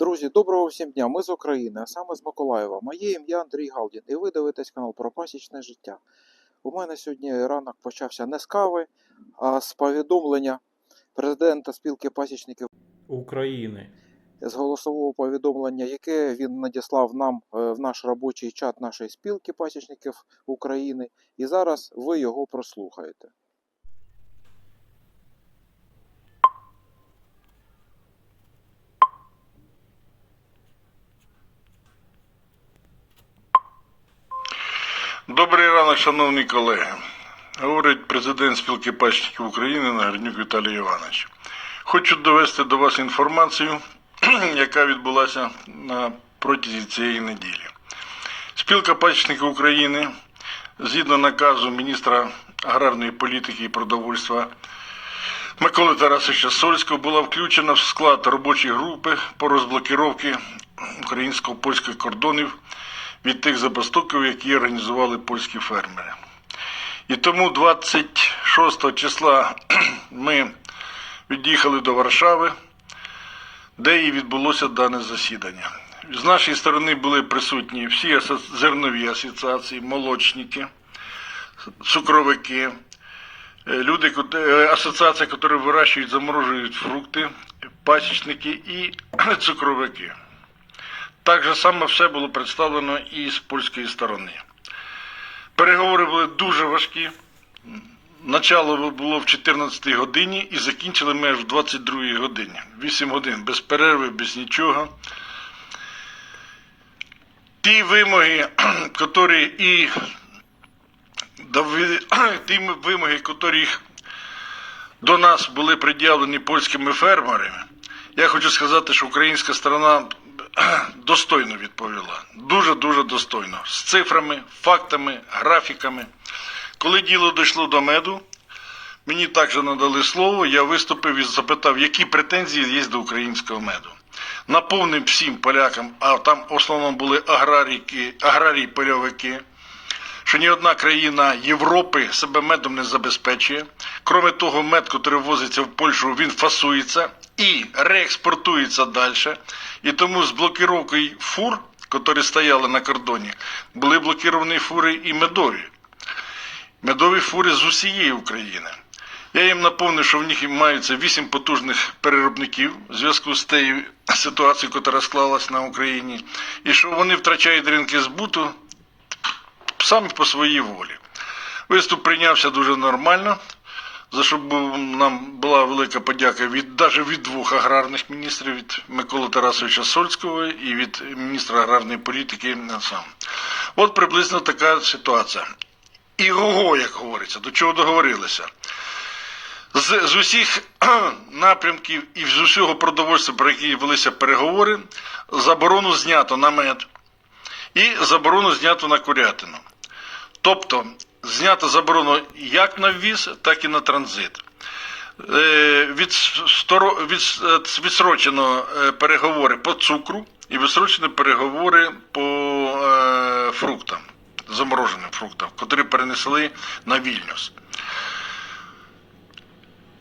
Друзі, доброго всім дня. Ми з України, а саме з Миколаєва. Моє ім'я Андрій Галдін, і ви дивитесь канал про пасічне життя. У мене сьогодні ранок почався не з кави, а з повідомлення президента спілки пасічників України. з голосового повідомлення, яке він надіслав нам е, в наш робочий чат нашої спілки пасічників України. І зараз ви його прослухаєте. Добрий ранок, шановні колеги. Говорить президент спілки пасічників України Нагорнюк Віталій Іванович. Хочу довести до вас інформацію, яка відбулася на протязі цієї неділі. Спілка пасічників України, згідно наказу міністра аграрної політики і продовольства Миколи Тарасовича Сольського, була включена в склад робочої групи по розблокіровці українсько-польських кордонів від тих забастовків, які організували польські фермери. І тому 26 числа ми від'їхали до Варшави, де і відбулося дане засідання. З нашої сторони були присутні всі зернові асоціації, молочники, цукровики, е, люди, е, асоціації, які вирощують, заморожують фрукти, пасічники і цукровики. Так же саме все було представлено і з польської сторони. Переговори були дуже важкі. Начало було в 14 годині і закінчили ми аж в 22 годині. 8 годин без перерви, без нічого. Ті вимоги, які і ті вимоги, які до нас були пред'явлені польськими фермерами, я хочу сказати, що українська сторона достойно відповіла. Дуже-дуже достойно. З цифрами, фактами, графіками. Коли діло дійшло до меду, мені також надали слово, я виступив і запитав, які претензії є до українського меду. Наповнив всім полякам, а там в основному були аграрії, аграрії польовики, що ні одна країна Європи себе медом не забезпечує. Кроме того, мед, який ввозиться в Польщу, він фасується і реекспортується далі. І тому з блокировкою фур, які стояли на кордоні, були блоковані фури і медові. Медові фури з усієї України. Я їм напомнив, що в них маються вісім потужних переробників в зв'язку з тією ситуацією, яка склалась на Україні, і що вони втрачають ринки збуту самі по своїй волі. Виступ прийнявся дуже нормально, за що нам була велика подяка від навіть від двох аграрних міністрів, від Миколи Тарасовича Сольського і від міністра аграрної політики сам. От приблизно така ситуація. І го, як говориться, до чого договорилися. З, з усіх напрямків і з усього продовольства, про які велися переговори, заборону знято на мед і заборону знято на курятину. Тобто знято заборону як на ввіз, так і на транзит. Е, е, відсрочено е, переговори по цукру і відсрочено переговори по фруктам, замороженим фруктам, які перенесли на Вільнюс.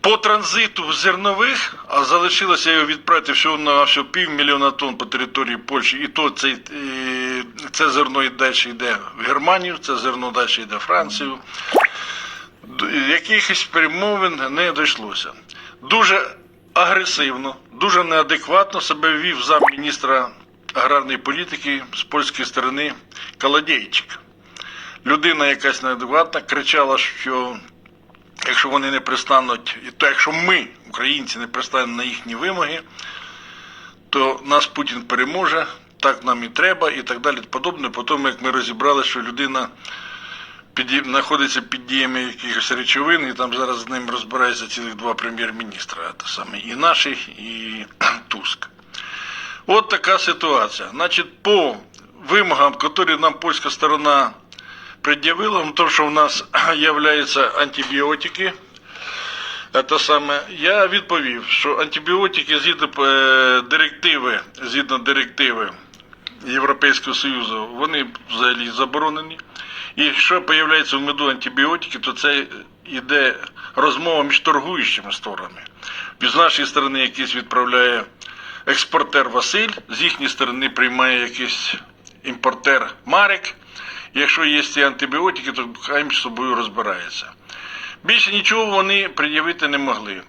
По транзиту зернових, а залишилося його відправити всього на всього півмільйона тонн по території Польщі, і то цей, це зерно далі йде в Германію, це зерно далі йде в Францію. Якихось перемовин не дійшлося. Дуже агресивно, дуже неадекватно себе вів замміністра аграрної політики з польської сторони Каладєйчик. Людина якась неадекватна кричала, що якщо вони не пристануть, то якщо ми, українці, не пристанемо на їхні вимоги, то нас Путін переможе, так нам і треба, і так далі. Подобне. Потім, як ми розібрали, що людина під, знаходиться під діями якихось речовин, і там зараз з ним розбираються цілих два прем'єр-міністра, саме і наші, і Туск. От така ситуація. Значить, по вимогам, які нам польська сторона пред'явила, ну, то, що в нас являються антибіотики, це саме, я відповів, що антибіотики згідно е, директиви, згідно директиви Європейського Союзу, вони взагалі заборонені. І якщо з'являються в меду антибіотики, то це йде розмова між торгуючими сторонами. З нашої сторони якийсь відправляє експортер Василь, з їхньої сторони приймає якийсь імпортер Марик. Якщо є ці антибіотики, то хай між собою розбирається. Більше нічого вони пред'явити не могли.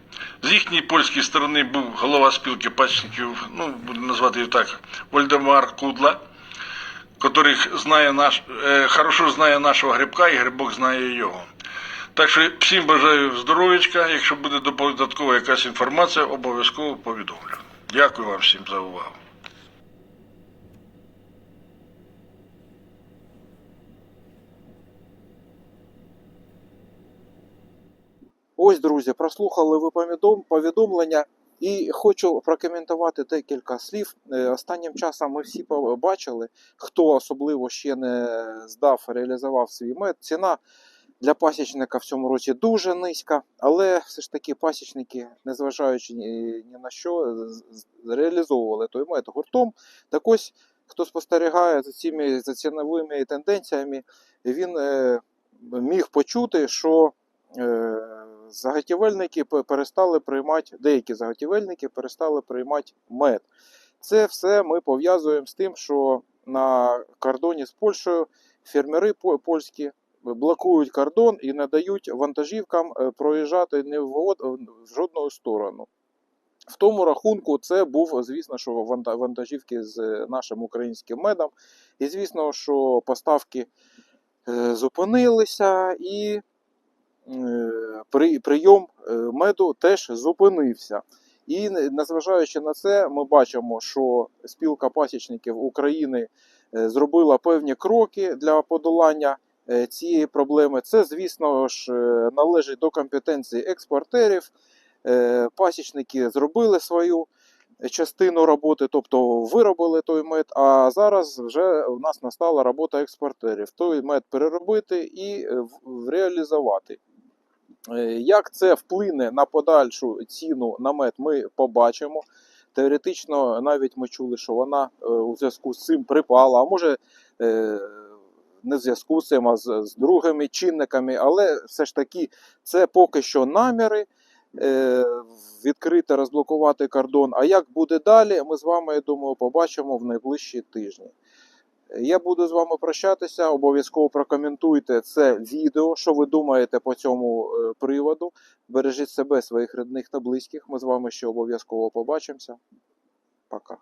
З їхньої польської сторони був голова спілки пасічників, ну, буду назвати його так, Вольдемар Кудла, який знає наш, е, хорошо знає нашого грибка і грибок знає його. Так що всім бажаю здоров'ячка. Якщо буде додаткова якась інформація, обов'язково повідомлю. Дякую вам всім за увагу. Ось, друзі, прослухали ви повідомлення і хочу прокоментувати декілька слів. Е, Останнім часом ми всі побачили, хто особливо ще не здав, реалізував свій мед. Ціна для пасічника в цьому році дуже низька, але все ж таки пасічники, незважаючи ні, на що, реалізовували той мед гуртом. Так ось, хто спостерігає за цими за ціновими тенденціями, він е, міг почути, що заготівельники перестали приймати, деякі заготівельники перестали приймати мед. Це все ми пов'язуємо з тим, що на кордоні з Польщею фермери по- польські блокують кордон і не дають вантажівкам е, проїжджати ні в, од- жодну сторону. В тому рахунку це був, звісно, що вантажівки з нашим українським медом. І звісно, що поставки е, зупинилися і е, прийом е, меду теж зупинився. І незважаючи на це, ми бачимо, що спілка пасічників України е, зробила певні кроки для подолання е, цієї проблеми. Це, звісно ж, належить до компетенції експортерів. Пасічники зробили свою частину роботи, тобто виробили той мед. А зараз вже у нас настала робота експортерів. Той мед переробити і реалізувати. Е, Як це вплине на подальшу ціну на мед, ми побачимо. Теоретично, навіть ми чули, що вона е, у зв'язку з цим припала, а може е, не в зв'язку з цим, а з, другими чинниками. Але все ж таки це поки що наміри відкрити, розблокувати кордон. А як буде далі, ми з вами, я думаю, побачимо в найближчі тижні. Я буду з вами прощатися. Обов'язково прокоментуйте це відео, що ви думаєте по цьому е, приводу. Бережіть себе, своїх рідних та близьких. Ми з вами ще обов'язково побачимося. Пока.